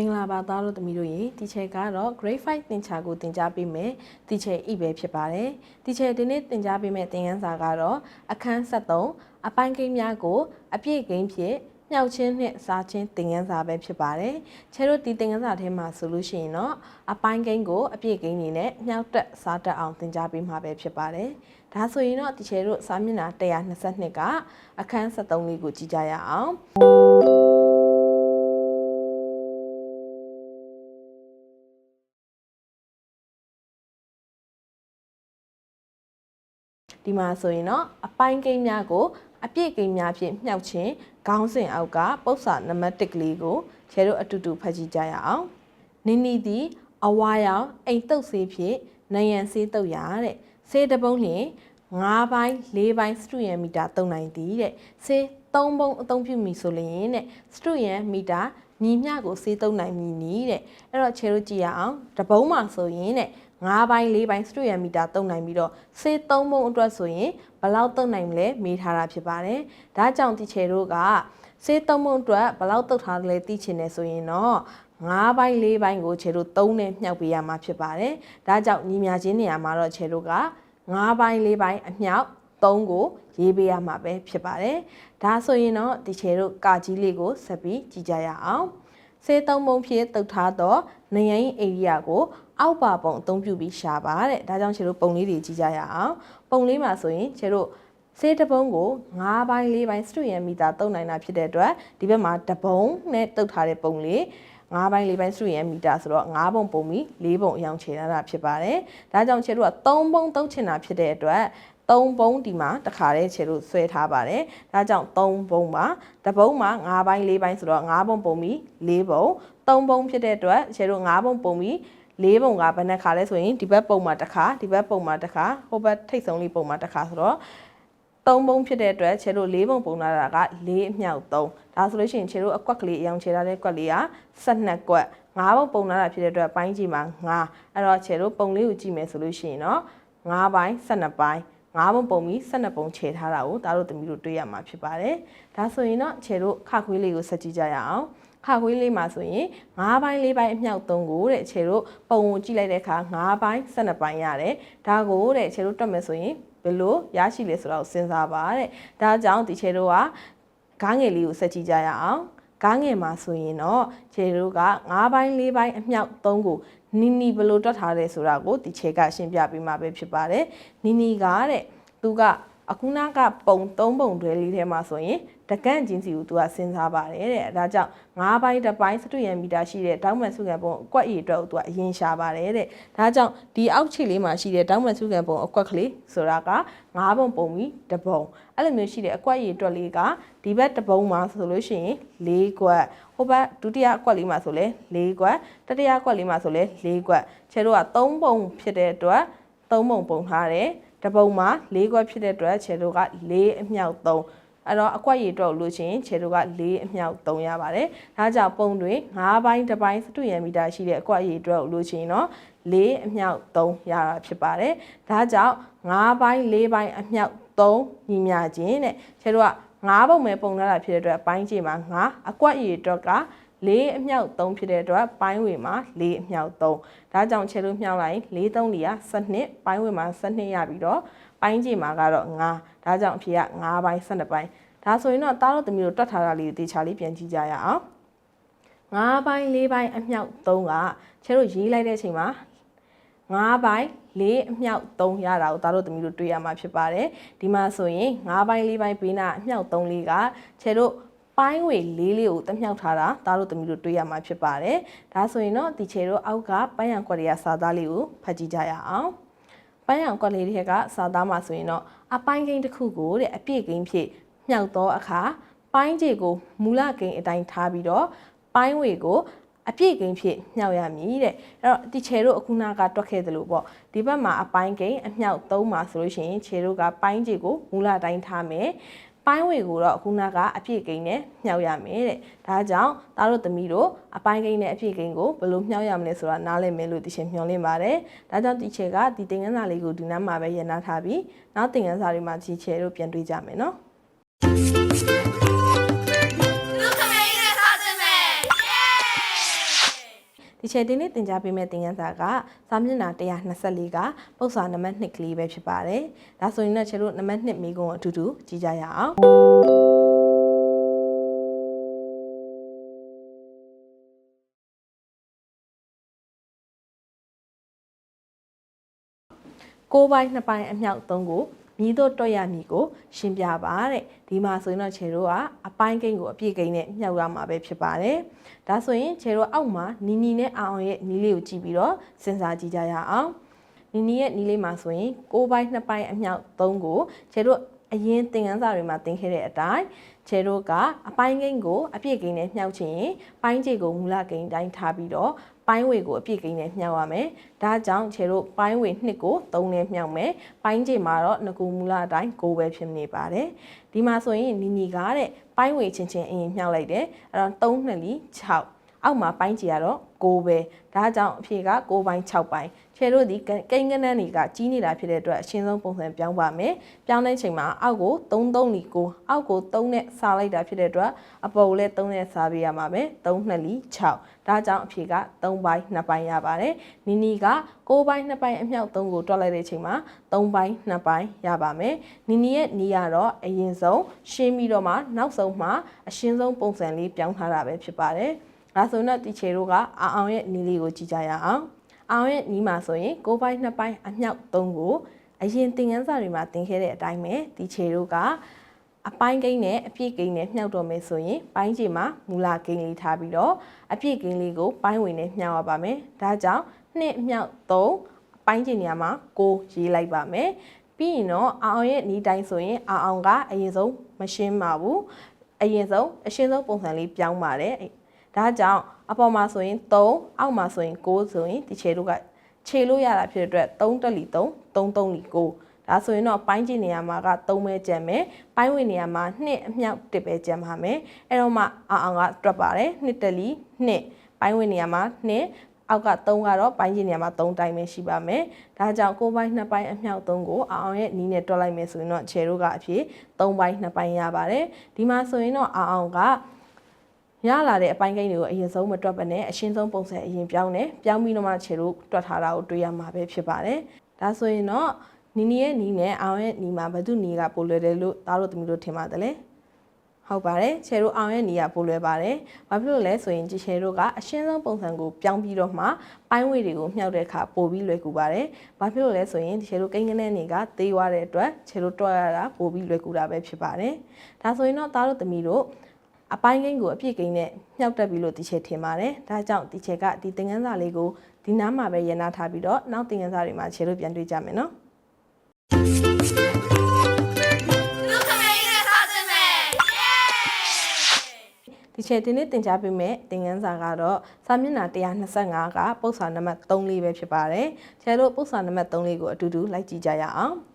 မင်္ဂလာပါသားတို့သမီးတို့ရေဒီချေကတော့ grade 5သင်ချာကိုသင်ကြားပေးမယ်ဒီချေဤပဲဖြစ်ပါတယ်ဒီချေဒီနေ့သင်ကြားပေးမယ့်သင်ခန်းစာကတော့အခန်း73အပိုင်းကိန်းများကို အပြည့်ကိန်းဖြင့်မြောက်ချင်းနဲ့စားချင်းသင်ခန်းစာပဲဖြစ်ပါတယ်ချေတို့ဒီသင်ခန်းစာထဲမှာဆိုလို့ရှိရင်တော့အပိုင်းကိန်းကိုအပြည့်ကိန်းနေနဲ့မြောက်တက်စားတက်အောင်သင်ကြားပေးမှာပဲဖြစ်ပါတယ်ဒါဆိုရင်တော့ဒီချေတို့စာမျက်နှာ122ကအခန်း73လေးကိုကြည့်ကြရအောင် ဒီမှာဆိုရင်တော့အပိုင်းကိန်းများကိုအပြည့်ကိန်းများဖြင့်မြှောက်ခြင်းခေါင်းစဉ်အောက်ကပု္ပ္ပာနံပါတ်1ကလေးကိုခြေတို့အတူတူဖတ်ကြည့်ကြရအောင်နိနီသည်အဝါရောင်အိမ်တုပ်ဆေးဖြင့်နယံဆေးတုပ်ရတဲ့ဆေးတစ်ပုံးလျင်9ပိုင်း4ပိုင်းစတုရန်မီတာသုံးနိုင်သည်တဲ့ဆေး3ပုံအသုံးပြုမိဆိုလျင်တဲ့စတုရန်မီတာညီမျှကိုဆေးသုံးနိုင်မည်နီးတဲ့အဲ့တော့ခြေတို့ကြည့်ရအောင်တပုံးမှာဆိုရင်တဲ့ 9ပိုင်း4ပိုင်းစတုရန်မီတာသုံးနိုင်ပြီးတော့ဆေး3ပုံအတွက်ဆိုရင်ဘယ်လောက်သုံးနိုင်မလဲမေးထားတာဖြစ်ပါတယ်ဒါကြောင့်ဒီခြေတို့ကဆေး3ပုံအတွက်ဘယ်လောက်တုတ်ထားတယ်လဲသိချင်တယ်ဆိုရင်တော့9ပိုင်း4ပိုင်းကိုခြေတို့3နဲ့မြှောက်ပေးရမှာဖြစ်ပါတယ်ဒါကြောင့်ညီမြချင်းနေရာမှာတော့ခြေတို့က9ပိုင်း4ပိုင်းအမြောက်3ကိုရေးပေးရမှာပဲဖြစ်ပါတယ်ဒါဆိုရင်တော့ဒီခြေတို့ကာကြီးလေးကိုဆက်ပြီးကြည့်ကြရအောင် ဆေးသုံးပုံဖြစ်တုတ်ထားတော့နေရင်အိရိယာကိုအောက်ပါပုံအသုံးပြုပြီးရှာပါတဲ့ဒါကြောင့်ခြေတို့ပုံလေးတွေကြည့်ကြရအောင်ပုံလေးမှာဆိုရင်ခြေတို့ဆေးတပုံးကို9ပိုင်း4ပိုင်းစတုရန်မီတာတုံးနိုင်တာဖြစ်တဲ့အတွက်ဒီဘက်မှာတပုံးနဲ့တုတ်ထားတဲ့ပုံလေး9ပိုင်း4ပိုင်းစတုရန်မီတာဆိုတော့9ပုံပုံပြီး4ပုံအယောင်ခြေထားတာဖြစ်ပါတယ်။ဒါကြောင့်ခြေတို့က3ပုံတုတ်ချင်တာဖြစ်တဲ့အတွက် 3ပုံဒီမှာတခါတည်းခြေတို့ဆွဲထားပါတယ်။ဒါကြောင့်3ပုံပါ။တပုံးမှာ9ပိုင်း4ပိုင်းဆိုတော့9ပုံပုံပြီး4ပုံ3ပုံဖြစ်တဲ့အတွက်ခြေတို့9ပုံပုံပြီးလေးပုံကဘယ်နှခါလဲဆိုရင်ဒီဘက်ပုံမှာတစ်ခါဒီဘက်ပုံမှာတစ်ခါဟိုဘက်ထိတ်ဆုံးလေးပုံမှာတစ်ခါဆိုတော့သုံးပုံဖြစ်တဲ့အတွက်ခြေတို့လေးပုံပုံလာတာကလေးအမြောက်သုံးဒါဆိုလို့ရှိရင်ခြေတို့အကွက်ကလေးအယောင်ခြေထားတဲ့ကွက်လေးက12ကွက်ငါးပုံပုံလာတာဖြစ်တဲ့အတွက်ပိုင်းကြီးမှာ9အဲ့တော့ခြေတို့ပုံလေးကိုကြည့်မယ်ဆိုလို့ရှိရင်တော့9ပိုင်း12ပိုင်း ငါးပုံပုံပြီး12ပုံခြေထားတာကိုဒါတို့သမီးတို့တွေ့ရမှာဖြစ်ပါတယ်ဒါဆိုရင်တော့ခြေတို့ခခွေးလေးကိုဆက်ကြည့်ကြရအောင်ခခွေးလေးမှာဆိုရင်9ပိုင်း4ပိုင်းအမြောက်3ကိုတဲ့ခြေတို့ပုံကိုကြည့်လိုက်တဲ့အခါ9ပိုင်း12ပိုင်းရတယ်ဒါကိုတဲ့ခြေတို့တွက်မယ်ဆိုရင်ဘယ်လိုရရှိလဲဆိုတော့စဉ်းစားပါတဲ့ဒါကြောင့်ဒီခြေတို့ကဂားငယ်လေးကိုဆက်ကြည့်ကြရအောင်ဂားငယ်မှာဆိုရင်တော့ခြေတို့က9ပိုင်း4ပိုင်းအမြောက်3ကို နီနီဘယ်လိုတွက်ထားလဲဆိုတာကိုဒီခြေကရှင်းပြပေးမှာပဲဖြစ်ပါတယ်နီနီကတဲ့သူကအခုနကပုံ၃ပုံတွဲလေးထဲမှာဆိုရင်တကန့်ချင်းစီကိုသူကစဉ်းစားပါတယ်တဲ့ဒါကြောင့်၅ပိုင်းတစ်ပိုင်းစတုရန်မီတာရှိတဲ့တောင်းမှန်စုခံပုံအကွက်ရည်အတွက်ကိုသူကအရင်ရှာပါတယ်တဲ့ဒါကြောင့်ဒီအောက်ခြေလေးမှာရှိတဲ့တောင်းမှန်စုခံပုံအကွက်ကလေးဆိုတာက၅ပုံပုံပြီးတစ်ပုံအဲ့လိုမျိုးရှိတဲ့အကွက်ရည်အတွက်လေးကဒီဘက်တစ်ပုံမှာဆိုလို့ရှိရင်၄ကွက် ဟိုဘက်ဒုတိယအကွက်လေးမှာဆိုလဲ၄ကွက်တတိယအကွက်လေးမှာဆိုလဲ၄ကွက်ခြေတို့က၃ပုံဖြစ်တဲ့အတွက်၃ပုံပုံထားတယ်တပုံမှာ၄ခွက်ဖြစ်တဲ့အတွက်ခြေတို့က၄အမြောက်3အဲ့တော့အကွက်ရည်တော့လို့ချင်းခြေတို့က၄အမြောက်3ရပါတယ်။ဒါကြောင့်ပုံတွေ9ပိုင်းတစ်ပိုင်းစတုရန်မီတာရှိတဲ့အကွက်ရည်တော့လို့ချင်းတော့၄အမြောက်3ရတာဖြစ်ပါတယ်။ဒါကြောင့်9ပိုင်း4ပိုင်းအမြောက်3ညီမျှခြင်းတဲ့ခြေတို့က 9ပုံပဲပုံလာတာဖြစ်တဲ့အတွက်ပိုင်းခြေမှာ9အကွက်ရည်တော့က၄အမြောက်3ဖြစ်တဲ့အတွက်ပိုင်းဝေမှာ၄အမြောက်3ဒါကြောင့်ခြေလို့မြောက်လိုက်၄3လီက12ပိုင်းဝေမှာ12ရပြီးတော့ပိုင်းကြီးမှာကတော့9ဒါကြောင့်အဖြေက9ပိုင်း12ပိုင်းဒါဆိုရင်တော့တားတို့သမီးတို့တွက်ထားတာလေးကိုတေချာလေးပြန်ကြည့်ကြရအောင်9ပိုင်း4ပိုင်းအမြောက်3ကခြေတို့ရေးလိုက်တဲ့အချိန်မှာ 9ပိုင်း၄အမြောက်3ရတာကိုသားတို့သမီးတို့တွေ့ရမှာဖြစ်ပါတယ်ဒီမှာဆိုရင်9ပိုင်း4ပိုင်းပေးနာအမြောက်3လေးကခြေတို့ပိုင်းဝေလေးလေးကိုတမြောက်ထားတာသားတို့သမီးတို့တွေ့ရမှာဖြစ်ပါတယ်ဒါဆိုရင်တော့ဒီခြေတို့အောက်ကပန်းရံကွက်တွေကစာသားလေးကိုဖတ်ကြည့်ကြရအောင်ပန်းရံကွက်လေးတွေကစာသားမှာဆိုရင်တော့အပိုင်းကိန်းတစ်ခုကိုတဲ့အပြည့်ကိန်းဖြစ်မြောက်သောအခါပိုင်းခြေကိုမူလကိန်းအတိုင်းထားပြီးတော့ပိုင်းဝေကို အပြည့်ကိန်းဖြစ်မြောက်ရမည်တဲ့အဲ့တော့ဒီခြေတို့အခုနာကတွက်ခဲ့သလိုပေါ့ဒီဘက်မှာအပိုင်းကိန်းအမြောက်3မှာဆိုလို့ရှိရင်ခြေတို့ကပိုင်းခြေကိုမူလတိုင်းထားမယ်ပိုင်းဝေကိုတော့အခုနကအပြည့်ကိန်းနဲ့မြှောက်ရမယ်တဲ့ဒါကြောင့်သားတို့သမီးတို့အပိုင်းကိန်းနဲ့အပြည့်ကိန်းကိုဘယ်လိုမြှောက်ရမလဲဆိုတာနားလည်မယ်လို့သိချင်မျှော်လင့်ပါတယ်ဒါကြောင့်ဒီချေကဒီသင်ခန်းစာလေးကိုဒီနားမှာပဲရနာထားပြီးနောက်သင်ခန်းစာတွေမှာဒီချေတို့ပြန်တွေ့ကြမယ်နော် ဒီချက်ဒီနေ့သင်ကြားပေးမယ့်သင်ခန်းစာကစာမျက်နှာ124ကပု္ပ္ပာနံပါတ်2ကလေးပဲဖြစ်ပါတယ်ဒါဆိုရင်တော့ချေတို့နံပါတ်2မိကုံကိုအတူတူကြည့်ကြရအောင်ကိုးပိုင်းနှစ်ပိုင်းအမြောက်သုံးကို မြည်တို့တွက်ရမည်ကိုရှင်းပြပါတဲ့ဒီမှာဆိုရင်တော့ခြေတို့ကအပိုင်းကိန်းကိုအပြည့်ကိန်းနဲ့မြှောက်ရမှာပဲဖြစ်ပါတယ်ဒါဆိုရင်ခြေတို့အောက်မှာနီနီနဲ့အောင်အောင်ရဲ့နီးလေးကိုကြည့်ပြီးတော့စဉ်းစားကြည့်ကြရအောင်နီနီရဲ့နီးလေးမှာဆိုရင်ကိုးပိုင်းနှစ်ပိုင်းအမြောက်သုံးကိုခြေတို့အရင်သင်ခန်းစာတွေမှာသင်ခဲ့တဲ့အတိုင်းခြေတို့ကအပိုင်းကိန်းကိုအပြည့်ကိန်းနဲ့မြှောက်ချင်ရင်ပိုင်းခြေကိုမူလကိန်းတိုင်းထားပြီးတော့ ပိုင်းဝေကိုအပြည့်ကိန်းနဲ့မြှောက်ရမယ်။ဒါကြောင့်ခြေတို့ပိုင်းဝေ2ကို3နဲ့မြှောက်မယ်။ပိုင်းခြေမှာတော့ငကူမူလအတိုင်း9ပဲဖြစ်နေပါတယ်။ဒီမှာဆိုရင်နီနီကတဲ့ပိုင်းဝေချင်းချင်းအရင်မြှောက်လိုက်တယ်။အဲ့တော့3နှစ်လီ6 အောက်မှာပိုင်းခြေကတော့9ပဲ။ဒါကြောင့်အဖြေက9ပိုင်း6ပိုင်းခြေတို့ဒီကိန်းကနန်းတွေကကြီးနေတာဖြစ်တဲ့အတွက်အရှင်းဆုံးပုံစံပြောင်းပါမယ်။ပြောင်းတဲ့ချိန်မှာအောက်ကို3 3လီ9အောက်ကို3နဲ့စားလိုက်တာဖြစ်တဲ့အတွက်အပေါ်ကိုလည်း3နဲ့စားပေးရမှာပဲ။3နှစ်လီ6ဒါကြောင့်အဖြေက3ပိုင်း2ပိုင်းရပါတယ်။နီနီက6ပိုင်း2ပိုင်းအမြောက်3ကိုတွက်လိုက်တဲ့အချိန်မှာ3ပိုင်း2ပိုင်းရပါမယ်။နီနီရဲ့နီကတော့အရင်ဆုံးရှင်းပြီးတော့မှနောက်ဆုံးမှအရှင်းဆုံးပုံစံလေးပြောင်းထားတာပဲဖြစ်ပါတယ်။ ဒါဆိုတော့တီချေတို့ကအာအောင်ရဲ့နီလေးကိုကြည့်ကြရအောင်။အောင်ရဲ့နီးမှာဆိုရင်6ပိုင်း2ပိုင်းအမြောက်3ကိုအရင်သင်ခန်းစာတွေမှာသင်ခဲ့တဲ့အတိုင်းပဲတီချေတို့ကအပိုင်းကိန်းနဲ့အပြည့်ကိန်းနဲ့မြှောက်တော့မယ်ဆိုရင်ပိုင်းခြေမှာမူလကိန်းလေးထားပြီးတော့အပြည့်ကိန်းလေးကိုပိုင်းဝင်နဲ့မြှောက်ရပါမယ်။ဒါကြောင့်2မြှောက်3ပိုင်းခြေနေရာမှာ6ရေးလိုက်ပါမယ်။ပြီးရင်တော့အာအောင်ရဲ့နီးတိုင်းဆိုရင်အာအောင်ကအရင်ဆုံးမရှင်းပါဘူး။အရင်ဆုံးအရှင်းဆုံးပုံစံလေးပြောင်းပါတယ်။ ဒါကြောင့်အပေါ်မှာဆိုရင်3အောက်မှာဆိုရင်6ဆိုရင်ဒီခြေတို့ကခြေလို့ရတာဖြစ်တဲ့အတွက်3တက်လီ3 3 3လီ9ဒါဆိုရင်တော့ပိုင်းကျင်နေရာမှာက3ပဲကျန်မယ်ပိုင်းဝင်နေရာမှာ2အမြောက်1ပဲကျန်ပါမယ်အဲ့တော့မှအောင်အောင်ကတွက်ပါတယ်2တက်လီ2ပိုင်းဝင်နေရာမှာ2အောက်က3ကတော့ပိုင်းကျင်နေရာမှာ3တိုင်းပဲရှိပါမယ်ဒါကြောင့်ကိုပိုင်း2ပိုင်းအမြောက်3ကိုအောင်အောင်ရဲ့နီးနဲ့တွက်လိုက်မယ်ဆိုရင်တော့ခြေတို့ကအဖြစ်3ပိုင်း2ပိုင်းရပါတယ်ဒီမှာဆိုရင်တော့အောင်အောင်က ရလာတဲ့အပိုင်းကိန်းတွေကိုအရင်ဆုံးမတွက်ပါနဲ့အရှင်းဆုံးပုံစံအရင်ပြောင်းတယ်ပြောင်းပြီးတော့မှခြေတို့တွက်ထားတာကိုတွေ့ရမှာပဲဖြစ်ပါတယ်ဒါဆိုရင်တော့နီနီရဲ့နီနဲ့အောင်ရဲ့နီမှာဘယ်သူနီကပိုလွယ်တယ်လို့သားတို့သမီးတို့ထင်ပါတယ်လေဟုတ်ပါတယ်ချယ်တို့အောင်ရဲ့နီကပိုလွယ်ပါတယ်ဘာဖြစ်လို့လဲဆိုရင်ချယ်တို့ကအရှင်းဆုံးပုံစံကိုပြောင်းပြီးတော့မှပိုင်းဝေတွေကိုမြှောက်တဲ့အခါပိုပြီးလွယ်ကူပါတယ်ဘာဖြစ်လို့လဲဆိုရင်ချယ်တို့ကိန်းကနဲ့တွေကသေးသွားတဲ့အတွက်ချယ်တို့တွက်ရတာပိုပြီးလွယ်ကူတာပဲဖြစ်ပါတယ်ဒါဆိုရင်တော့သားတို့သမီးတို့ အပိုင်းကိန်းကိုအပြည့်ကိန်းနဲ့မြှောက်တက်ပြီးလို့တီချေထင်ပါတယ်။ဒါကြောင့်တီချေကဒီသင်ခန်းစာလေးကိုဒီနားမှာပဲရန်နာထားပြီးတော့နောက်သင်ခန်းစာတွေမှာခြေလို့ပြန်တွေ့ကြမယ်နော်။လူခမေးနဲ့စားစင်မယ်ယေးဒီချက်ဒီနေ့သင်ကြားပေးမယ့်သင်ခန်းစာကတော့စာမျက်နှာ125ကပု္ပ္ပာနံပါတ်3လေးပဲဖြစ်ပါတယ်။ကျန်တို့ပု္ပ္ပာနံပါတ်3လေးကိုအတူတူလိုက်ကြည့်ကြရအောင်။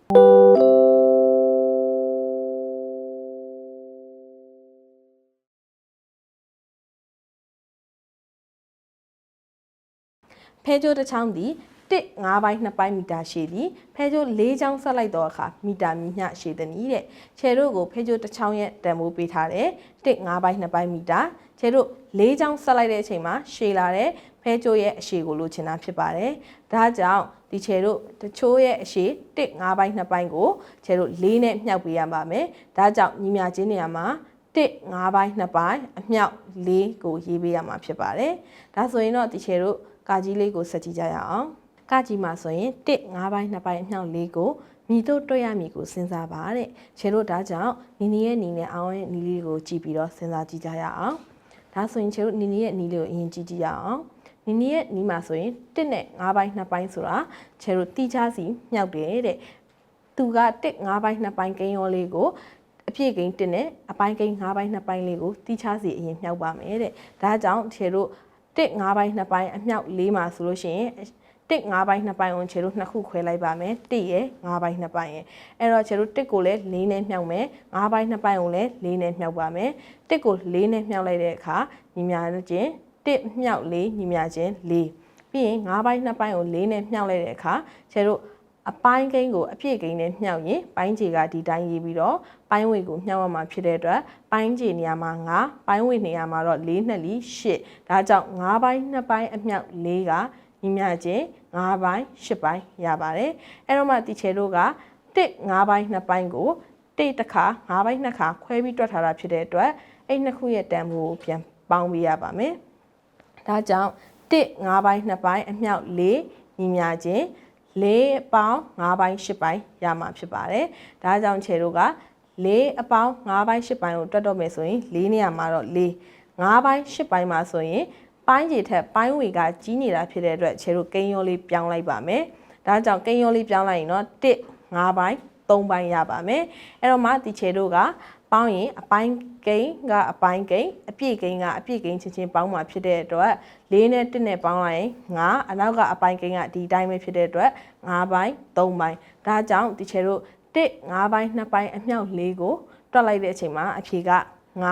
ဖဲကျိုးတစ်ချောင်းသည်တစ်၅ပိုင်း2ပိုင်းမီတာရှည်သည်ဖဲကျိုး၄ချောင်းဆက်လိုက်တော့အခါမီတာမြမျှရှည်သည်နည်းတဲ့ခြေတို့ကိုဖဲကျိုးတစ်ချောင်းရဲ့တန်ဖိုးပေးထားတယ်တစ်၅ပိုင်း2ပိုင်းမီတာခြေတို့၄ချောင်းဆက်လိုက်တဲ့အချိန်မှာရှည်လာတဲ့ဖဲကျိုးရဲ့အရှည်ကိုလိုချင်တာဖြစ်ပါတယ်ဒါကြောင့်ဒီခြေတို့တချိုးရဲ့အရှည်တစ်၅ပိုင်း2ပိုင်းကိုခြေတို့၄နဲ့မြှောက်ပေးရပါမယ်ဒါကြောင့်ညီမချင်းနေရာမှာတစ်၅ပိုင်း2ပိုင်းအမြောက်၄ကိုရေးပေးရမှာဖြစ်ပါတယ်ဒါဆိုရင်တော့ဒီခြေတို့ ကာကြီးလေးကိုဆက်ကြည့်ကြရအောင်ကကြီးမှာဆိုရင်1 5ပိုင်း2ပိုင်းအမြောက်၄ကိုမိတို့တွေ့ရမည်ကိုစဉ်းစားပါတဲ့ခြေတို့ဒါကြောင့်နီနီရဲ့နီနဲ့အောင်ရဲ့နီလေးကိုကြည့်ပြီးတော့စဉ်းစားကြည့်ကြရအောင်ဒါဆိုရင်ခြေတို့နီနီရဲ့နီလေးကိုအရင်ကြည့်ကြည့်ရအောင်နီနီရဲ့နီမှာဆိုရင်1နဲ့5ပိုင်း2ပိုင်းဆိုတာခြေတို့တိချစီမြောက်တယ်တဲ့သူက1 5ပိုင်း2ပိုင်းကိန်းရောလေးကိုအပြည့်ကိန်း1နဲ့အပိုင်းကိန်း5ပိုင်း2ပိုင်းလေးကိုတိချစီအရင်မြောက်ပါမယ်တဲ့ဒါကြောင့်ခြေတို့ 1 5ပိုင်း2ပိုင်းအမြောက်4မှာဆိုလို့ရှိရင်တစ်5ပိုင်း2ပိုင်းအောင်ခြေတို့နှစ်ခုခွဲလိုက်ပါမယ်တစ်ရဲ့5ပိုင်း2ပိုင်းရဲ့အဲ့တော့ခြေတို့တစ်ကိုလည်း4နဲ့မြှောက်မယ်5ပိုင်း2ပိုင်းကိုလည်း4နဲ့မြှောက်ပါမယ်တစ်ကို4နဲ့မြှောက်လိုက်တဲ့အခါညီမချင်းတစ်မြှောက်4ညီမချင်း4ပြီးရင်5ပိုင်း2ပိုင်းကို4နဲ့မြှောက်လိုက်တဲ့အခါခြေတို့ အပိုင်းကိန်းကိုအပြည့်ကိန်းနဲ့မြှောက်ရင်ပိုင်းခြေကဒီတိုင်းရေးပြီးတော့ပိုင်းဝေကိုမြှောက်ရမှာဖြစ်တဲ့အတွက်ပိုင်းခြေနေရာမှာ9ပိုင်းဝေနေရာမှာတော့4နှစ်လီ8ဒါကြောင့်9ပိုင်း2ပိုင်းအမြောက်4ကညီမျှခြင်း9ပိုင်း8ပိုင်းရပါတယ်အဲ့တော့မှတီချေတို့က1 9ပိုင်း2ပိုင်းကို1တစ်ခါ9ပိုင်း2ခါခွဲပြီးတွက်ထားတာဖြစ်တဲ့အတွက်အဲ့နှစ်ခုရဲ့တန်ဖိုးကိုပြန်ပေါင်းပေးရပါမယ်ဒါကြောင့်1 9ပိုင်း2ပိုင်းအမြောက်4ညီမျှခြင်း ၄ပေါင်း5ပိုင်း8ပိုင်းရမှာဖြစ်ပါတယ်။ဒါကြောင့်ခြေတို့က၄အပေါင်း5ပိုင်း8ပိုင်းကိုတွက်တော့မယ်ဆိုရင်၄နေရာမှာတော့၄5ပိုင်း8ပိုင်းမှာဆိုရင်ပိုင်းကြီးထက်ပိုင်းဝေကကြီးနေတာဖြစ်တဲ့အတွက်ခြေတို့ကိန်းရောလေးပြောင်းလိုက်ပါမယ်။ဒါကြောင့်ကိန်းရောလေးပြောင်းလိုက်ရင်တော့1 5ပိုင်း3ပိုင်းရပါမယ်။အဲ့တော့မှဒီခြေတို့က ပေါင်းရင်အပိုင်းကိန်းကအပိုင်းကိန်းအပြည့်ကိန်းကအပြည့်ကိန်းချင်းချင်းပေါင်းမှာဖြစ်တဲ့အတွက်၄နဲ့1နဲ့ပေါင်းလိုက်ရင်9အနောက်ကအပိုင်းကိန်းကဒီတိုင်းပဲဖြစ်တဲ့အတွက်9ပိုင်း3ပိုင်းဒါကြောင့်ဒီချေတို့1 9ပိုင်း2ပိုင်းအမြောက်၄ကိုတွက်လိုက်တဲ့အချိန်မှာအဖြေက9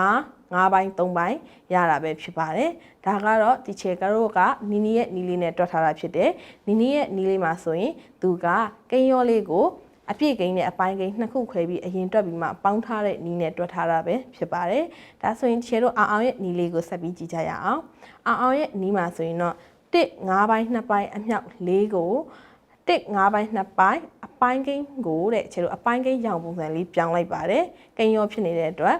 9ပိုင်း3ပိုင်းရတာပဲဖြစ်ပါတယ်ဒါကတော့ဒီချေကတော့ကနီနီရဲ့နီလေးနဲ့တွက်ထားတာဖြစ်တယ်နီနီရဲ့နီလေးမှာဆိုရင်သူကကိန်းရောလေးကို အပြည့်ကိန်းနဲ့အပိုင်းကိန်းနှစ်ခုခွဲပြီးအရင်တွက်ပြီးမှပေါင်းထားတဲ့နီးနဲ့တွက်ထားတာပဲဖြစ်ပါတယ်။ဒါဆိုရင်ခြေတို့အောင်အောင်ရဲ့နီးလေးကိုဆက်ပြီးကြည့်ကြရအောင်။အောင်အောင်ရဲ့နီးမှာဆိုရင်တော့1 5ပိုင်း2ပိုင်းအမြောက်၄ကို1 5ပိုင်း2ပိုင်းအပိုင်းကိန်းကိုတဲ့ခြေတို့အပိုင်းကိန်းရောင်ပုံစံလေးပြောင်းလိုက်ပါတယ်။ကိန်းရောဖြစ်နေတဲ့အတွက်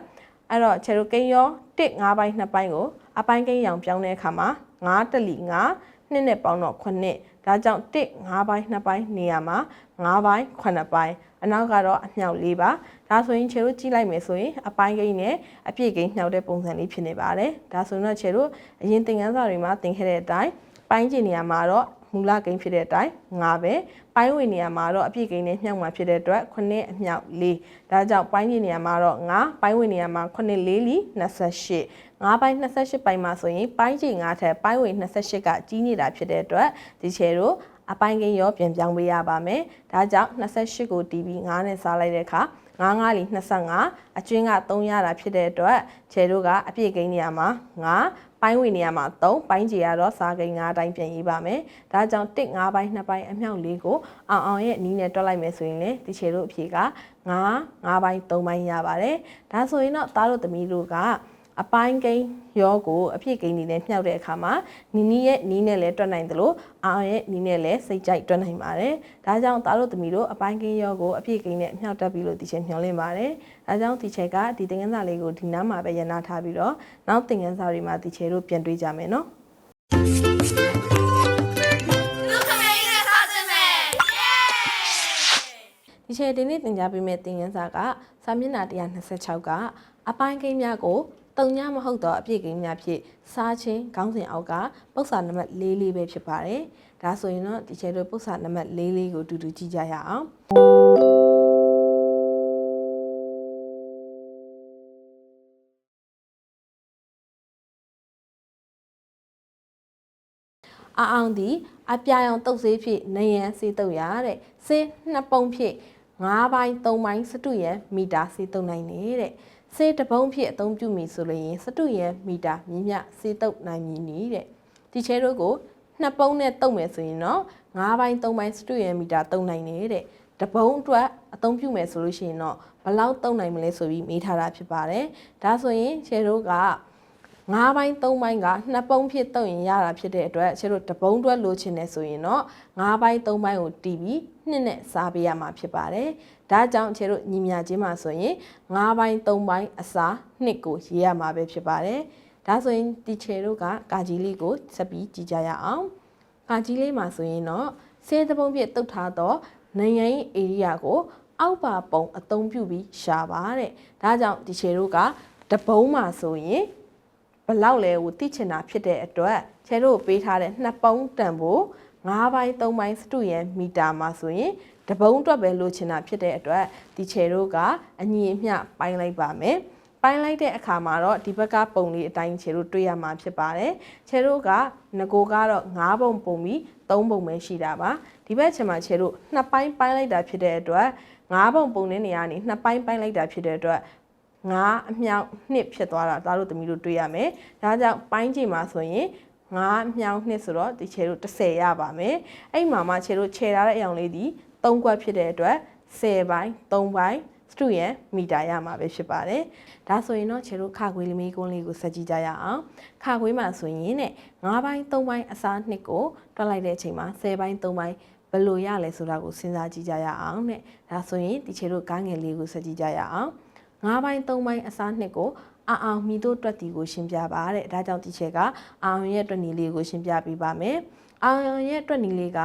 အဲ့တော့ခြေတို့ကိန်းရော1 5ပိုင်း2ပိုင်းကိုအပိုင်းကိန်းရောင်ပြောင်းတဲ့အခါမှာ9တလီ9နှစ်နဲ့ပေါင်းတော့9 ဒါကြောင့်1 5ပိုင်း2ပိုင်းနေရာမှာ9ပိုင်း9ပိုင်းအနောက်ကတော့အမြောက်၄ပါဒါဆိုရင်ခြေတို့ကြည့်လိုက်မယ်ဆိုရင်အပိုင်းကိန်းနဲ့အပြည့်ကိန်းမြောက်တဲ့ပုံစံလေးဖြစ်နေပါတယ်ဒါဆိုတော့ခြေတို့အရင်သင်ခန်းစာတွေမှာသင်ခဲ့တဲ့အတိုင်းပိုင်းကျင်နေရာမှာတော့ မူလကိန်းဖြစ်တဲ့အတိုင်း9ပဲပိုင်းဝင်နေရာမှာတော့အပြည့်ကိန်းနဲ့မြှောက်မှာဖြစ်တဲ့အတွက်9အမြောက်4ဒါကြောင့်ပိုင်းကျင်နေရာမှာတော့9ပိုင်းဝင်နေရာမှာ9 4လီ28 9ပိုင်း28ပိုင်းမှာဆိုရင်ပိုင်းချိန်9ထက်ပိုင်းဝေ28ကကြီးနေတာဖြစ်တဲ့အတွက်ဒီချေတို့အပိုင်းကိန်းရောပြန်ပြောင်းပေးရပါမယ်။ဒါကြောင့်28ကိုတီးပြီး9နဲ့စားလိုက်တဲ့အခါ9 9လီ25အကျွင်းက3ရတာဖြစ်တဲ့အတွက်ချေတို့ကအပြည့်ကိန်းနေရာမှာ9 ပိုင်းဝေနေရာမှာ3ပိုင်းချေကတော့စားကိန်း9တိုင်းပြန်ရေးပါမယ်။ဒါကြောင့်1 5ပိုင်း2ပိုင်းအမြောက်၄ကိုအောင်အောင်ရဲ့အနည်းနဲ့တွက်လိုက်မယ်ဆိုရင်လေဒီချေတို့အဖြေက9 9ပိုင်း3ပိုင်းရပါတယ်။ဒါဆိုရင်တော့သားတို့သမီးတို့က အပိုင်းကိန်းရောကိုအဖြစ်ကိန်းနေနဲ့မြှောက်တဲ့အခါမှာနီနီရဲ့နီးနဲ့လည်းတွက်နိုင်တယ်လို့အောင်ရဲ့နီးနဲ့လည်းစိတ်ကြိုက်တွက်နိုင်ပါတယ်။ဒါကြောင့်သားတို့သမီးတို့အပိုင်းကိန်းရောကိုအဖြစ်ကိန်းနဲ့မြှောက်တတ်ပြီးလို့ဒီချက်မျှော်လင့်ပါတယ်။ဒါကြောင့်ဒီချက်ကဒီသင်ခန်းစာလေးကိုဒီနားမှာပဲရနာထားပြီးတော့နောက်သင်ခန်းစာတွေမှာဒီချက်တို့ပြန်တွေးကြမယ်နော်။လူခမေးနဲ့စားခြင်းပဲเย้ဒီချက်ဒီနေ့သင်ကြားပေးမယ့်သင်ခန်းစာကစာမျက်နှာ126ကအပိုင်းကိန်းများကို တုံညမဟုတ်တော့အပြည့်ကိန်းများဖြင့်စားခြင်းခေါင်းစဉ်အောက်ကပု္ပ္ပာနံပါတ်၄လေးပဲဖြစ်ပါတယ်။ဒါဆိုရင်တော့ဒီချက်တို့ပု္ပ္ပာနံပါတ်၄လေးကိုအတူတူကြည့်ကြရအောင်။အအောင်သည်အပြာရောင်တုပ်ဆေးဖြင့်နယံစေးတုပ်ရတဲ့ဆေးနှစ်ပုံဖြင့်9ပိုင်း3ပိုင်းစတုရန်မီတာစေးတုပ်နိုင်နေတဲ့ ဆေးတစ်ပုံဖြင့်အသုံးပြုမည်ဆိုလျင်စတုရန်မီတာမြင့်မြစေးတုပ်နိုင်မည်နီးတဲ့ဒီချဲတို့ကိုနှစ်ပုံနဲ့တုပ်မယ်ဆိုရင်တော့9ပိုင်း3ပိုင်းစတုရန်မီတာတုပ်နိုင်နေတဲ့တပုံအတွက်အသုံးပြုမယ်ဆိုလို့ရှိရင်တော့ဘယ်လောက်တုပ်နိုင်မလဲဆိုပြီးမေးထားတာဖြစ်ပါတယ်ဒါဆိုရင်ချဲတို့က၅ပိုင်း၃ပိုင်းကနှစ်ပုံဖြစ်တုံရင်ရတာဖြစ်တဲ့အတွက်ကျတို့တပုံတွက်လိုချင်တယ်ဆိုရင်တော့၅ပိုင်း၃ပိုင်းကိုတီးပြီး နှစ်နဲ့စားပေးရမှာဖြစ်ပါတယ်။ဒါကြောင့်ကျတို့ညီမြချင်းမှာဆိုရင်၅ပိုင်း၃ပိုင်းအစားနှစ်ကိုရေးရမှာပဲဖြစ်ပါတယ်။ဒါဆိုရင်ဒီချေတို့ကကာကြီးလေးကိုဆက်ပြီးကြည့်ကြရအောင်။ကာကြီးလေးမှာဆိုရင်တော့ဆေးသပုံပြတုတ်ထားတော့နိုင်ငံရေးဧရိယာကိုအောက်ပါပုံအသုံးပြုပြီးရှာပါတဲ့။ဒါကြောင့်ဒီချေတို့ကတပုံးမှာဆိုရင်ဘလောက်လဲကိုသိချင်တာဖြစ်တဲ့အတွက်ချဲတို့ပေးထားတဲ့နှစ်ပုံးတန်ဖို့ 9ပိုင်း3ပိုင်းစတုရန်မီတာမှာဆိုရင်တပုံးအတွက်ပဲလိုချင်တာဖြစ်တဲ့အတွက်ဒီချဲတို့ကအညီအမျှပိုင်းလိုက်ပါမယ်ပိုင်းလိုက်တဲ့အခါမှာတော့ဒီဘက်ကပုံလေးအတိုင်းခြေတို့တွေ့ရမှာဖြစ်ပါတယ်။ခြေတို့ကငကိုကတော့9ပုံပုံပြီး3ပုံပဲရှိတာပါ။ဒီဘက်ခြေမှာခြေတို့နှစ်ပိုင်းပိုင်းလိုက်တာဖြစ်တဲ့အတွက်9ပုံပုံတဲ့နေရာကနေနှစ်ပိုင်းပိုင်းလိုက်တာဖြစ်တဲ့အတွက်ငါအမြောက်နှစ်ဖြစ်သွားတာသားတို့သမီးတို့တွေ့ရမယ်။ဒါကြောင့်ပိုင်းချိန်မှာဆိုရင် ငါအမြောက်နှစ်ဆိုတော့ဒီခြေတို့30ရပါမယ်။အဲ့မှာမှခြေတို့ခြေထားတဲ့အယောင်လေးဒီ3ကွက်ဖြစ်တဲ့အတွက်10ပိုင်း3ပိုင်းစတုရန်မီတာရမှာပဲဖြစ်ပါတယ်။ဒါဆိုရင်တော့ခြေတို့ခခွေးလေးမီးကွန်းလေးကိုဆက်ကြည့်ကြရအောင်။ခခွေးမှာဆိုရင်တဲ့9ပိုင်း3ပိုင်းအစားနှစ်ကိုတွက်လိုက်တဲ့အချိန်မှာ10ပိုင်း3ပိုင်းဘယ်လိုရလဲဆိုတာကိုစဉ်းစားကြည့်ကြရအောင်တဲ့။ဒါဆိုရင်ဒီခြေတို့ကားငယ်လေးကိုဆက်ကြည့်ကြရအောင်။9ပိုင်း3ပိုင်းအစားနှစ်ကို အာအောင်မီတို့တွက်တီကိုရှင်းပြပါတဲ့။ဒါကြောင့်ဒီချက်ကအာအောင်ရဲ့တွက်နီလေးကိုရှင်းပြပေးပါမယ်။အာအောင်ရဲ့တွက်နီလေးက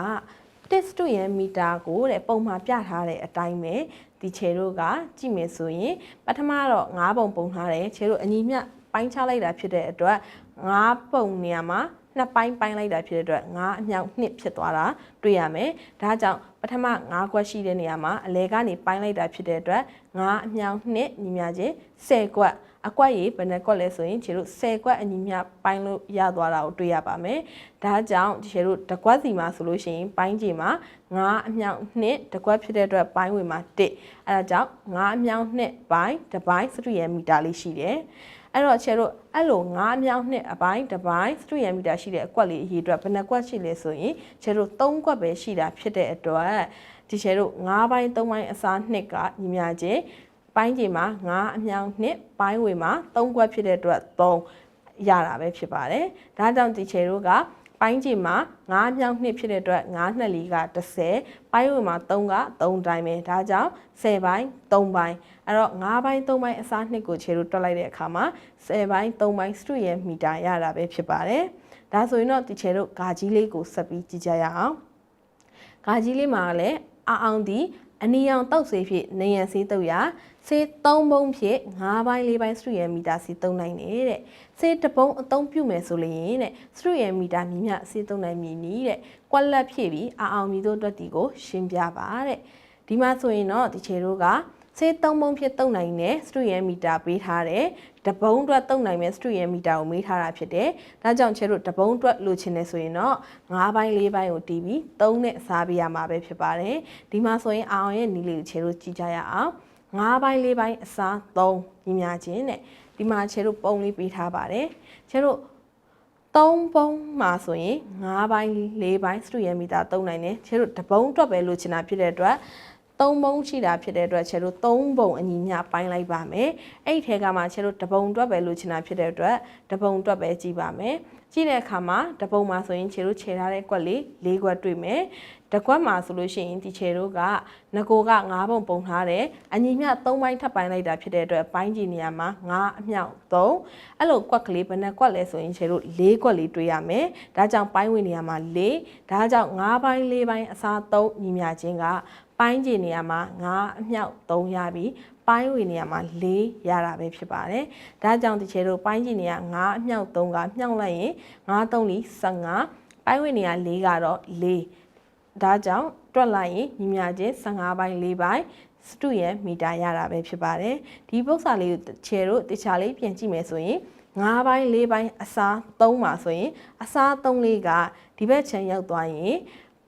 test တို့ရဲ့မီတာကိုတဲ့ပုံမှန်ပြထားတဲ့အတိုင်းပဲဒီခြေတို့ကကြည့်မယ်ဆိုရင်ပထမတော့9ပုံပုံထားတယ်ခြေတို့အညီမျှပိုင်းခြားလိုက်တာဖြစ်တဲ့အတွက်9ပုံနေရာမှာနှစ်ပိုင်းပိုင်းလိုက်တာဖြစ်တဲ့အတွက်9အမြောက်2ဖြစ်သွားတာတွေ့ရမယ်။ဒါကြောင့်ပထမ9ခွက်ရှိတဲ့နေရာမှာအလဲကနေပိုင်းလိုက်တာဖြစ်တဲ့အတွက်9အမြောက်2ညီမျှချင်း10ခွက် အကွက်ရေဘယ်နှကွက်လဲဆိုရင်ခြေတို့10ကွက်အညီမျှပိုင်းလို့ရသွားတာကိုတွေ့ရပါမယ်။ဒါကြောင့်ခြေတို့တစ်ကွက်စီမှာဆိုလို့ရှိရင်ပိုင်းခြေမှာ9အမြောက်2တစ်ကွက်ဖြစ်တဲ့အတွက်ပိုင်းဝေမှာ1အဲဒါကြောင့်9အမြောက်2ပိုင်းတစ်ပိုင်းစတုရန်မီတာလေးရှိတယ်။အဲ့တော့ခြေတို့အဲ့လို9အမြောက်2အပိုင်းတစ်ပိုင်းစတုရန်မီတာရှိတဲ့အကွက်လေးအရေးအတွက်ဘယ်နှကွက်ရှိလဲဆိုရင်ခြေတို့3ကွက်ပဲရှိတာဖြစ်တဲ့အတွက်ဒီခြေတို့9ပိုင်း3ပိုင်းအစား2ကညီမျှချင်း ပိုင်းကြီးမှာ9အမြောက်2ပိုင်းဝေမှာ3ကွက်ဖြစ်တဲ့အတွက်3ရတာပဲဖြစ်ပါတယ်။ဒါကြောင့်ဒီခြေတို့ကပိုင်းကြီးမှာ9မြောက်2ဖြစ်တဲ့အတွက်9နှစ်လီက30ပိုင်းဝေမှာ3က3တိုင်းပဲဒါကြောင့်10ပိုင်း3ပိုင်းအဲ့တော့9ပိုင်း3ပိုင်းအစား2ကိုခြေတို့တွက်လိုက်တဲ့အခါမှာ10ပိုင်း3ပိုင်းစတုရန်မီတာရတာပဲဖြစ်ပါတယ်။ဒါဆိုရင်တော့ဒီခြေတို့ဂါကြီးလေးကိုဆက်ပြီးကြည့်ကြရအောင်။ဂါကြီးလေးမှာလည်းအအောင်ဒီ အနီရောင်တောက်ဆေးဖြစ်နေရန်ဆေးတုပ်ရဆေး3ပုံဖြစ်5ပိုင်း4ပိုင်းစတုရန်မီတာဆေး3နိုင်နေတဲ့ဆေးတစ်ပုံအသုံးပြုမယ်ဆိုလျင်တဲ့စတုရန်မီတာမြင့်မြဆေး3နိုင်မြည်နီးတဲ့ကွက်လက်ဖြစ်ပြီးအအောင်မီတို့အတွက်ဒီကိုရှင်းပြပါတဲ့ဒီမှာဆိုရင်တော့ဒီခြေတို့က ဆေး3ပုံဖြစ်3နိုင်တဲ့စတုရန်မီတာပေးထားတယ်တပုံးအတွက်3နိုင်မဲ့စတုရန်မီတာကိုမေးထားတာဖြစ်တယ်ဒါကြောင့်ခြေတို့တပုံးအတွက်လိုချင်နေဆိုရင်တော့5ပိုင်း4ပိုင်းကိုတီးပြီး3နဲ့စားပေးရမှာပဲဖြစ်ပါတယ်ဒီမှာဆိုရင်အောင်ရဲ့နီးလေးကိုခြေတို့ကြည့်ကြရအောင်5ပိုင်း4ပိုင်းအစား3ညီများချင်းတဲ့ဒီမှာခြေတို့ပုံလေးပေးထားပါတယ်ခြေတို့3ပုံမှာဆိုရင်5ပိုင်း4ပိုင်းစတူရန်မီတာ3နိုင်တယ်ခြေတို့တပုံးအတွက်ပဲလိုချင်တာဖြစ်တဲ့အတွက် 3ပုံးရှိတာဖြစ်တဲ့အတွက်ခြေတို့3ပုံအညီမျှပိုင်းလိုက်ပါမယ်အဲ့ဒီထဲကမှခြေတို့တပုံအတွက်ပဲလိုချင်တာဖြစ်တဲ့အတွက်တပုံအတွက်ပဲကြည့်ပါမယ်ကြည့်တဲ့အခါမှာတပုံမှာဆိုရင်ခြေတို့ခြေထားတဲ့ကွက်လေး၄ကွက်တွေ့မယ် တကွက်မှာဆိုလို့ရှိရင်ဒီခြေတို့ကငကိုက9ပုံပုံထားတယ်အညီမျှ3ပိုင်းထပ်ပိုင်းလိုက်တာဖြစ်တဲ့အတွက်ပိုင်းကြည့်နေရမှာ9အမြောက်3အဲ့လိုကွက်ကလေးဘယ်နှကွက်လဲဆိုရင်ခြေတို့၄ကွက်လေးတွေ့ရမယ်ဒါကြောင့်ပိုင်းဝင်နေရမှာ၄ဒါကြောင့်9ပိုင်း၄ပိုင်းအစား3ညီမျှခြင်းကပိုင်းကြည့်နေရမှာ9အမြောက်3ရပြီပိုင်းဝေနေရမှာ၄ရတာပဲဖြစ်ပါတယ်။ဒါကြောင့်ဒီခြေတို့ပိုင်းကြည့်နေရ9အမြောက်3ကမြောက်လိုက်ရင်9 3လီ15ပိုင်းဝေနေရ4ကတော့4 ဒါကြောင့်တွက်လိုက်ရင်ညီမချင်း15ပိုင်း4ပိုင်းစတုရန်မီတာရတာပဲဖြစ်ပါတယ်။ဒီပု္ပ္ပစာလေးကိုခြေတို့တခြားလေးပြန်ကြည့်မယ်ဆိုရင်9ပိုင်း4ပိုင်းအစား3မှာဆိုရင်အစား3လေးကဒီဘက်ခြမ်းရောက်သွားရင်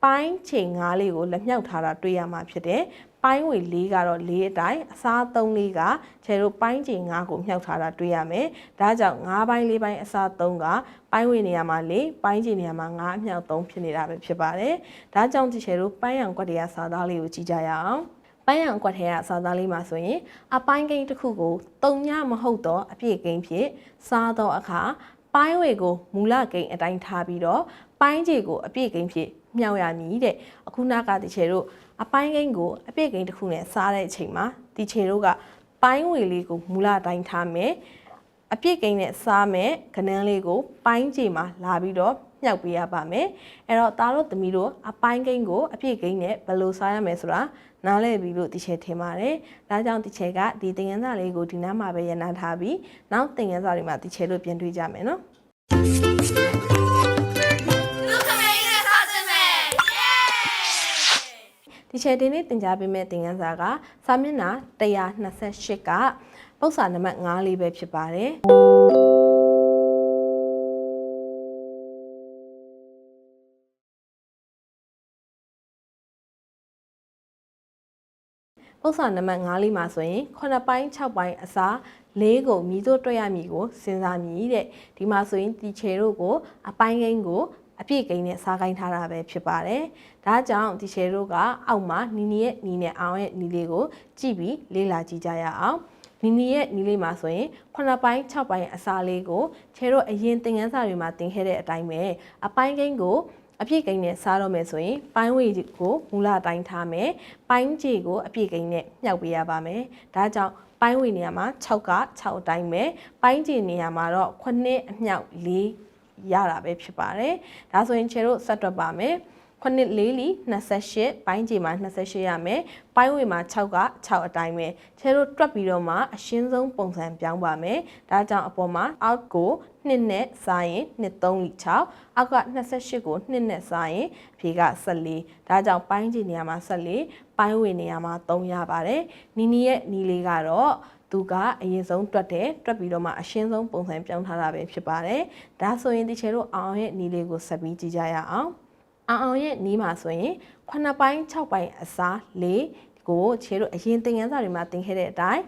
ပိုင်းချိန်9လေးကိုလက်မြောက်ထားတာတွေ့ရမှာဖြစ်တယ်။ ပိုင်းဝေ၄ကတော့၄အတိုင်းအစား3လေးကခြေတို့ပိုင်းချိန်9ကိုမြှောက်ထားတာတွေ့ရမယ်။ဒါကြောင့်9ပိုင်း4ပိုင်းအစား3ကပိုင်းဝေနေရာမှာ၄ပိုင်းချိန်နေရာမှာ9အမြှောက်3ဖြစ်နေတာပဲဖြစ်ပါတယ်။ဒါကြောင့်ဒီခြေတို့ပိုင်းအောင်ကွက်တရားစာသားလေးကိုကြည့်ကြရအောင်။ပိုင်းအောင်ကွက်ထဲကစာသားလေးမှာဆိုရင်အပိုင်းကိန်းတစ်ခုကိုတုံညမဟုတ်တော့အပြည့်ကိန်းဖြစ်စားတော့အခါပိုင်းဝေကိုမူလကိန်းအတိုင်းထားပြီးတော့ပိုင်းခြေကိုအပြည့်ကိန်းဖြစ်မြောက်ရမည်တဲ့အခုနကဒီခြေတို့ အပိုင်းကိန်းကိုအပြည့်ကိန်းတစ်ခုနဲ့စားတဲ့အချိန်မှာဒီခြေတို့ကပိုင်းဝေလေးကိုမူလတိုင်းထားမယ်အပြည့်ကိန်းနဲ့စားမယ်ခနန်းလေးကိုပိုင်းခြေမှာလာပြီးတော့မြောက်ပေးရပါမယ်အဲ့တော့သားတို့သမီးတို့အပိုင်းကိန်းကိုအပြည့်ကိန်းနဲ့ဘယ်လိုစားရမယ်ဆိုတာနားလည်ပြီးလို့ဒီချေထင်ပါတယ်ဒါကြောင့်ဒီချေကဒီသင်ခန်းစာလေးကိုဒီနားမှာပဲရနာထားပြီးနောက်သင်ခန်းစာတွေမှာဒီချေလို့ပြန်တွေ့ကြမယ်နော် ဒီချက်ဒီနေ့သင်ကြားပေးမယ့်သင်ခန်းစာကစာမျက်နှာ128ကပု္ပ္ပစာနံပါတ်5လေးပဲဖြစ်ပါတယ်ပု္ပ္ပစာနံပါတ်5လေးမှာဆိုရင်9ပိုင်း6ပိုင်းအစား၄ကိုမြည်တို့တွေ့ရမည်ကိုစဉ်းစားမည်တဲ့ဒီမှာဆိုရင်ဒီခြေတို့ကိုအပိုင်းကိန်းကို အပြည့်ကိန်းနဲ့စားကိုင်းထားတာပဲဖြစ်ပါတယ်။ဒါကြောင့်ဒီချေတို့ကအောက်မှာနီနီရဲ့နီနဲ့အောင်ရဲ့နီလေးကိုကြည့်ပြီးလေ့လာကြည့်ကြရအောင်။နီနီရဲ့နီလေးမှာဆိုရင်9ပိုင်း6ပိုင်းအစားလေးကိုချေတို့အရင်သင်ခန်းစာတွေမှာသင်ခဲ့တဲ့အတိုင်းပဲအပိုင်းကိန်းကိုအပြည့်ကိန်းနဲ့စားတော့မယ်ဆိုရင်ပိုင်းဝေကိုမူလအတိုင်းထားမယ်ပိုင်းကြေကိုအပြည့်ကိန်းနဲ့မြှောက်ပေးရပါမယ်ဒါကြောင့်ပိုင်းဝေနေရာမှာ6က6အတိုင်းပဲပိုင်းကြေနေရာမှာတော့9အမြောက်4 ရတာပဲဖြစ်ပါတယ်ဒါဆိုရင်ခြေတို့ဆက်တွက်ပါမယ်ခုနှစ်လေးလီ28ပိုင်းခြေမှာ28ရမယ်ပိုင်းဝေမှာ6က6အတိုင်းပဲခြေတို့တွက်ပြီးတော့မှအရှင်းဆုံးပုံစံပြောင်းပါမယ်ဒါကြောင့်အပေါ်မှာ out ကို2နဲ့စားရင်2 3လီ6အောက်က28ကို2နဲ့စားရင်အဖြေက14ဒါကြောင့်ပိုင်းခြေနေရာမှာ14ပိုင်းဝေနေရာမှာ3ရပါတယ်နီနီရဲ့နီလေးကတော့ သူကအရင်ဆုံးတွက်တယ်တွက်ပြီးတော့မှအရှင်းဆုံးပုံစံပြောင်းထားတာပဲဖြစ်ပါတယ်ဒါဆိုရင်ဒီချေတို့အောင်ရဲ့နီလေးကိုဆက်ပြီးကြည့်ကြရအောင်အောင်အောင်ရဲ့နီးမှာဆိုရင်9ပိုင်း6ပိုင်းအစား၄ကိုခြေတို့အရင်သင်ခန်းစာတွေမှာသင်ခဲ့တဲ့အတိုင်း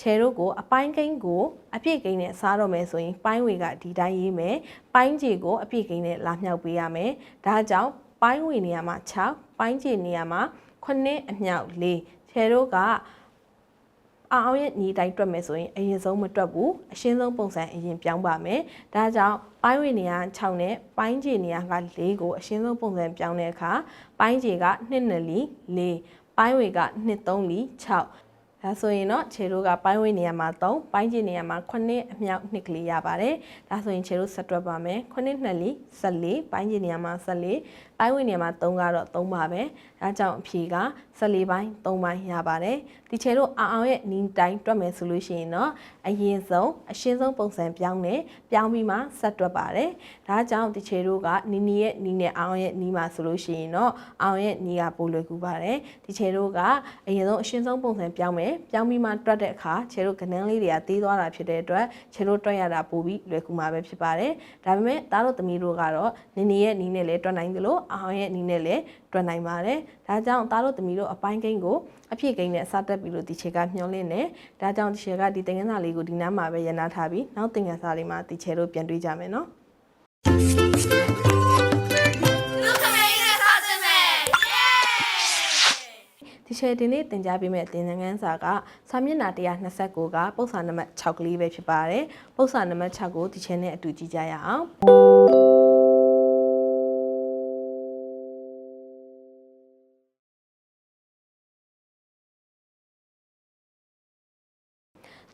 ခြေတို့ကိုအပိုင်းကိန်းကိုအပြည့်ကိန်းနဲ့စားတော့မယ်ဆိုရင်ပိုင်းဝေကဒီတိုင်းရေးမယ်ပိုင်းခြေကိုအပြည့်ကိန်းနဲ့လာမြောက်ပေးရမယ်ဒါကြောင့်ပိုင်းဝေနေရာမှာ6ပိုင်းခြေနေရာမှာ9အမြောက်4ခြေတို့က အောင်ရဲ့ညီတိုင်းတွက်မယ်ဆိုရင်အရင်ဆုံးမတွက်ဘူးအရှင်းဆုံးပုံစံအရင်ပြောင်းပါမယ်ဒါကြောင့်ပိုင်းဝေနေရာ6နဲ့ပိုင်းခြေနေရာက4ကိုအရှင်းဆုံးပုံစံပြောင်းတဲ့အခါပိုင်းခြေက2နဲ့လီ4ပိုင်းဝေက2 3လီ6ဒါဆိုရင်တော့ခြေတို့ကပိုင်းဝေးနေရာမှာ3ပိုင်းကျင်နေရာမှာ9အမြောက်2ကလေးရပါတယ်ဒါဆိုရင်ခြေတို့ဆက်တွက်ပါမယ်9နှစ်လီ14ပိုင်းကျင်နေရာမှာ14 ပိုင်းဝေးနေရာမှာ3ကတော့3ပါပဲဒါကြောင့်အဖြေက14ပိုင်း3ပိုင်းရပါတယ်ဒီခြေတို့အောင်အောင်ရဲ့နီးတိုင်းတွက်မယ်ဆိုလို့ရှိရင်တော့အရင်ဆုံးအရှင်းဆုံးပုံစံပြောင်းတယ်ပြောင်းပြီးမှဆက်တွက်ပါတယ်ဒါကြောင့်ဒီခြေတို့ကနီနီရဲ့နီနဲ့အောင်ရဲ့နီးမှာဆိုလို့ရှိရင်တော့အောင်ရဲ့နီးကပိုလွယ်ကူပါတယ်ဒီခြေတို့ကအရင်ဆုံးအရှင်းဆုံးပုံစံပြောင်းမယ်ပြောင်းပြီးမှတွက်တဲ့အခါခြေတို့ကနန်းလေးတွေကသေးသွားတာဖြစ်တဲ့အတွက်ခြေတို့တွက်ရတာပိုပြီးလွယ်ကူမှာပဲဖြစ်ပါတယ်ဒါပေမဲ့သားတို့သမီးတို့ကတော့နီနီရဲ့နီနဲ့လည်းတွက်နိုင်သလိုအောင်ရဲ့နီနဲ့လည်းတွက်နိုင်ပါတယ်ဒါကြောင့်သားတို့သမီးတို့အပိုင်းကိန်းကိုအဖြစ်ကိန်းနဲ့အစားတက်ပြီးလို့ဒီခြေကမျောလင့်တယ်ဒါကြောင့်ဒီခြေကဒီသင်ခန်းစာလေးကိုဒီနားမှာပဲရနာထားပြီးနောက်သင်ခန်းစာလေးမှာဒီခြေတို့ပြန်တွေ့ကြမယ်နော်လူခမေးနဲ့စားခြင်းပဲเย้ဒီချေဒီနေ့သင်ကြားပေးမယ့်သင်ခန်းစာကစာမျက်နှာ129ကပု္ပ္ပစာနံပါတ်6ကလေးပဲဖြစ်ပါတယ်ပု္ပ္ပစာနံပါတ်6ကိုဒီချေနဲ့အတူကြည့်ကြရအောင်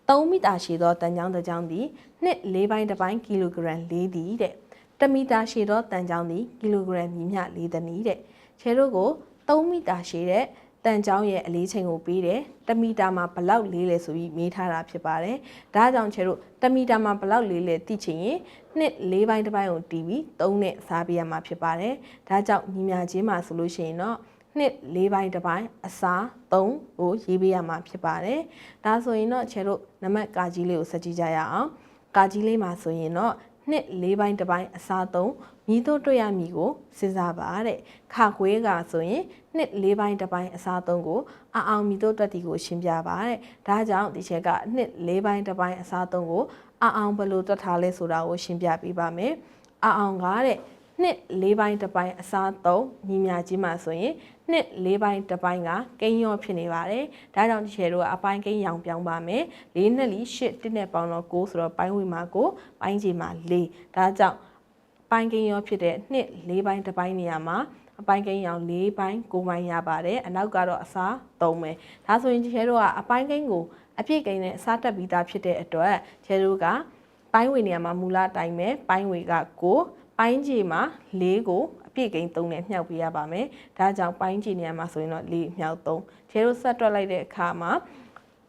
3မီတာရှည်သောတန်ကြောင်းတစ်ကြောင်းသည်နှစ်၄ပိုင်းတစ်ပိုင်းကီလိုဂရမ်၄သည်တဲ့1မီတာရှည်သောတန်ကြောင်းသည်ကီလိုဂရမ်ညီမျှ၄သနည်းတဲ့ခြေတို့ကို3မီတာရှည်တဲ့တန်ကြောင်းရဲ့အလေးချိန်ကိုပေးတယ်1မီတာမှာဘယ်လောက်လေးလဲဆိုပြီးမေးထားတာဖြစ်ပါတယ်ဒါကြောင့်ခြေတို့1မီတာမှာဘယ်လောက်လေးလဲသိချင်ရင်နှစ်၄ပိုင်းတစ်ပိုင်းကိုတီးပြီး3နဲ့စားပေးရမှာဖြစ်ပါတယ်ဒါကြောင့်ညီမျှချင်းမှာဆိုလို့ရှိရင်တော့ နှစ်၄ပိုင်းတစ်ပိုင်းအစား3ကိုရေးပေးရမှာဖြစ်ပါတယ်။ဒါဆိုရင်တော့ခြေတို့နံပါတ်ကာကြီးလေးကိုဆက်ကြည့်ကြရအောင်။ကာကြီးလေးမှာဆိုရင်တော့နှစ်၄ပိုင်းတစ်ပိုင်းအစား3မြည်တို့တွေ့ရမည်ကိုစဉ်းစားပါတဲ့။ခါခွေးကဆိုရင်နှစ်၄ပိုင်းတစ်ပိုင်းအစား3ကိုအအောင်မြည်တို့တွက်တီကိုရှင်းပြပါတဲ့။ဒါကြောင့်ဒီချက်ကနှစ်၄ပိုင်းတစ်ပိုင်းအစား3ကိုအအောင်ဘယ်လိုတွက်ထားလဲဆိုတာကိုရှင်းပြပေးပါမယ်။အအောင်ကတဲ့ နှစ်၄ပိုင်းတစ်ပိုင်းအစား3ညီမြချင်းမှာဆိုရင်နှစ်၄ပိုင်းတစ်ပိုင်းကကိန်းရောဖြစ်နေပါတယ်။ဒါကြောင့်ဒီချေတို့ကအပိုင်းကိန်းရောင်ပြောင်းပါမယ်။၄နှစ်လီ၈တစ်နဲ့ပေါင်းတော့9ဆိုတော့ပိုင်းဝေမှာ9ပိုင်းချီမှာ4ဒါကြောင့်ပိုင်းကိန်းရောဖြစ်တဲ့နှစ်၄ပိုင်းတစ်ပိုင်းနေရာမှာအပိုင်းကိန်းရောင်၄ပိုင်း9ပိုင်းရပါတယ်။အနောက်ကတော့အစား3ပဲ။ဒါဆိုရင်ဒီချေတို့ကအပိုင်းကိန်းကိုအပြည့်ကိန်းနဲ့အစားတက်ပြီးသားဖြစ်တဲ့အတွက်ချေတို့ကပိုင်းဝေနေရာမှာမူလအတိုင်းပဲပိုင်းဝေက9 ပိုင်းချီမှာ4ကိုအပြည့်ကိန်း3နဲ့မြှောက်ပေးရပါမယ်။ဒါကြောင့်ပိုင်းချီနေရာမှာဆိုရင်တော့4မြှောက်3ချေတို့ဆက်တွက်လိုက်တဲ့အခါမှာ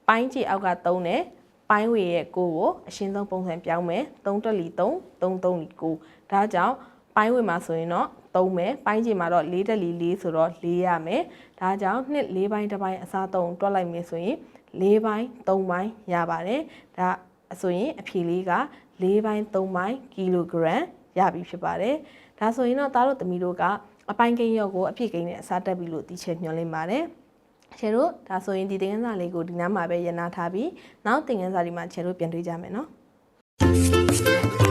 ပိုင်းချီအောက်က3နဲ့ပိုင်းဝေရဲ့9ကိုအရှင်းဆုံးပုံစံပြောင်းမယ်3တက်လီ3 3 3လီ9ဒါကြောင့်ပိုင်းဝေမှာဆိုရင်တော့3မယ်ပိုင်းချီမှာတော့4တက်လီ4ဆိုတော့4ရမယ်ဒါကြောင့်နှစ်4ပိုင်းတစ်ပိုင်းအစား3တွက်လိုက်မယ်ဆိုရင်4ပိုင်း3ပိုင်းရပါတယ်ဒါဆိုရင်အဖြေလေးက4ပိုင်း3ပိုင်းကီလိုဂရမ် ရပြီဖြစ်ပါတယ်။ဒါဆိုရင်တော့သားတို့သမီးတို့ကအပိုင်းကိန်းရော့ကိုအပြည့်ကိန်းနဲ့အစားတက်ပြီလို့သိချင်ညွှန်လင်းပါတယ်။ချေတို့ဒါဆိုရင်ဒီသင်ခန်းစာလေးကိုဒီနားမှာပဲရနာထားပြီးနောက်သင်ခန်းစာဒီမှာချေတို့ပြန်တွေ့ကြမယ်နော်။